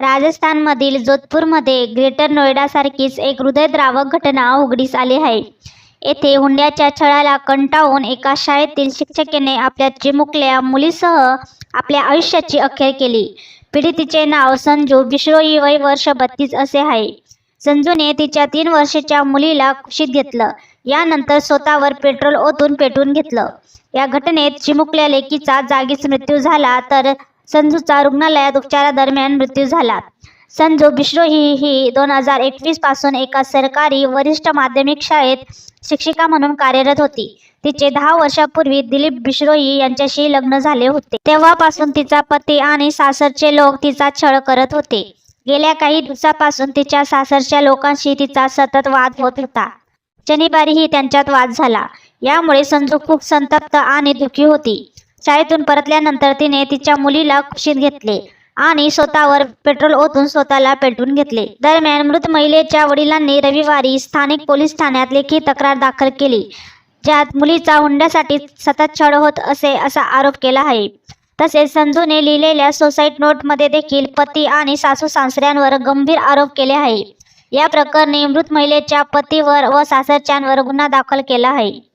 राजस्थानमधील जोधपूरमध्ये ग्रेटर नोएडासारखीच एक हृदयद्रावक घटना उघडीस आली आहे. येथे हुंड्याच्या छळाला कंटाळून एका शाळेतील शिक्षिकेने आपल्या चिमुकल्या मुलीसह आपल्या आयुष्याची अखेर केली. पीडितीचे नाव संजू बिश्रोई वय वर्ष बत्तीस असे आहे. संजूने तिच्या तीन वर्षाच्या मुलीला कुशीत घेतलं. यानंतर स्वतःवर पेट्रोल ओतून पेटवून घेतलं. या घटनेत चिमुकल्या लेकीचा जागीच मृत्यू झाला तर संजूचा रुग्णालयात उपचारादरम्यान मृत्यू झाला. संजू बिश्रोई ही दोन हजार एकवीसपासून एका सरकारी वरिष्ठ माध्यमिक शाळेत शिक्षिका म्हणून कार्यरत होती. तिचे दहा वर्षापूर्वी दिलीप बिश्रोई यांच्याशी लग्न झाले होते. तेव्हापासून तिचा पती आणि सासरचे लोक तिचा छळ करत होते. गेल्या काही दिवसापासून तिच्या सासरच्या लोकांशी तिचा सतत वाद होत होता. शनिवारीही त्यांच्यात वाद झाला. यामुळे संजू खूप संतप्त आणि दुःखी होती. शाळेतून परतल्यानंतर तिने तिच्या मुलीला कुशीत घेतले आणि स्वतःवर पेट्रोल ओतून स्वतःला पेटवून घेतले. दरम्यान मृत महिलेच्या वडिलांनी रविवारी स्थानिक पोलीस ठाण्यात लेखी तक्रार दाखल केली ज्यात मुलीचा हुंड्यासाठी सतत छळ होत असे असा आरोप केला आहे. तसेच संजूने लिहिलेल्या सोसाईट नोटमध्ये देखील पती आणि सासू सासऱ्यांवर गंभीर आरोप केले आहे. या प्रकरणी मृत महिलेच्या पतीवर व सासरच्यांवर गुन्हा दाखल केला आहे.